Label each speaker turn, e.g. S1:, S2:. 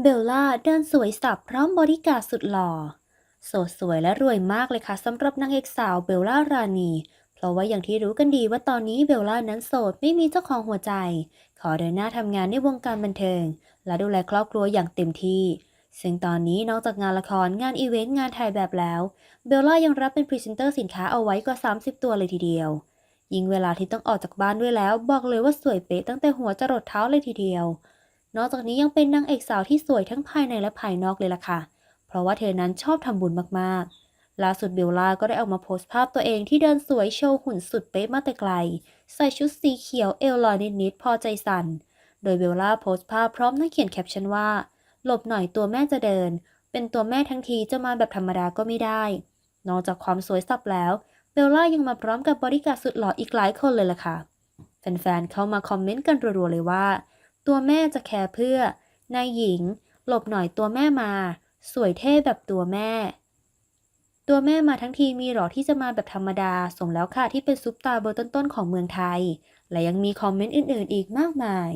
S1: เบลล่าเดินสวยสับพร้อมบอดี้การสุดหล่อโสดสวยและรวยมากเลยค่ะสำหรับนางเอกสาวเบลล่ารานี เพราะว่าอย่างที่รู้กันดีว่าตอนนี้เบลล่านั้นโสดไม่มีเจ้าของหัวใจ ขอเดินหน้าทำงานในวงการบันเทิง และดูแลครอบครัวอย่างเต็มที่ ซึ่งตอนนี้นอกจากงานละครงานอีเวนต์งานถ่ายแบบแล้ว เบลล่ายังรับเป็นพรีเซนเตอร์สินค้าเอาไว้กว่า 30 ตัวเลยทีเดียว ยิ่งเวลาที่ต้องออกจากบ้านด้วยแล้ว บอกเลยว่าสวยเป๊ะตั้งแต่หัวจรดเท้าเลยทีเดียว นอกจากนี้ยังเป็นนางเอกสาวที่สวยทั้งภายในและภายนอกเลยล่ะค่ะ เพราะว่าเธอนั้นชอบทำบุญมากๆ ล่าสุดเบลล่าก็ได้ออกมาโพสต์ภาพตัวเองที่เดินสวยโชว์หุ่นสุดเป๊ะมาแต่ไกล ใส่ชุดสีเขียวเอวลอยนิดๆพอใจสั่น โดยเบลล่าโพสต์ภาพพร้อมทั้งเขียนแคปชั่นว่า หลบหน่อยตัวแม่จะเดิน เป็นตัวแม่ทั้งทีจะมาแบบธรรมดาก็ไม่ได้ นอกจากความสวยสับแล้วเบลล่ายังมาพร้อมกับบริการสุดหล่ออีกหลายคนเลยล่ะค่ะ แฟนๆเข้ามาคอมเมนต์กันรัวๆเลยว่า ตัวแม่จะแคร์เพื่อ นายหญิง หลบหน่อยตัวแม่มา สวยเท่แบบตัวแม่ ตัวแม่มาทั้งทีมีหรอที่จะมาแบบธรรมดา สมแล้วค่ะที่เป็นซุปตาเบอร์ต้นๆของเมืองไทย และยังมีคอมเมนต์อื่นๆ อีกมากมาย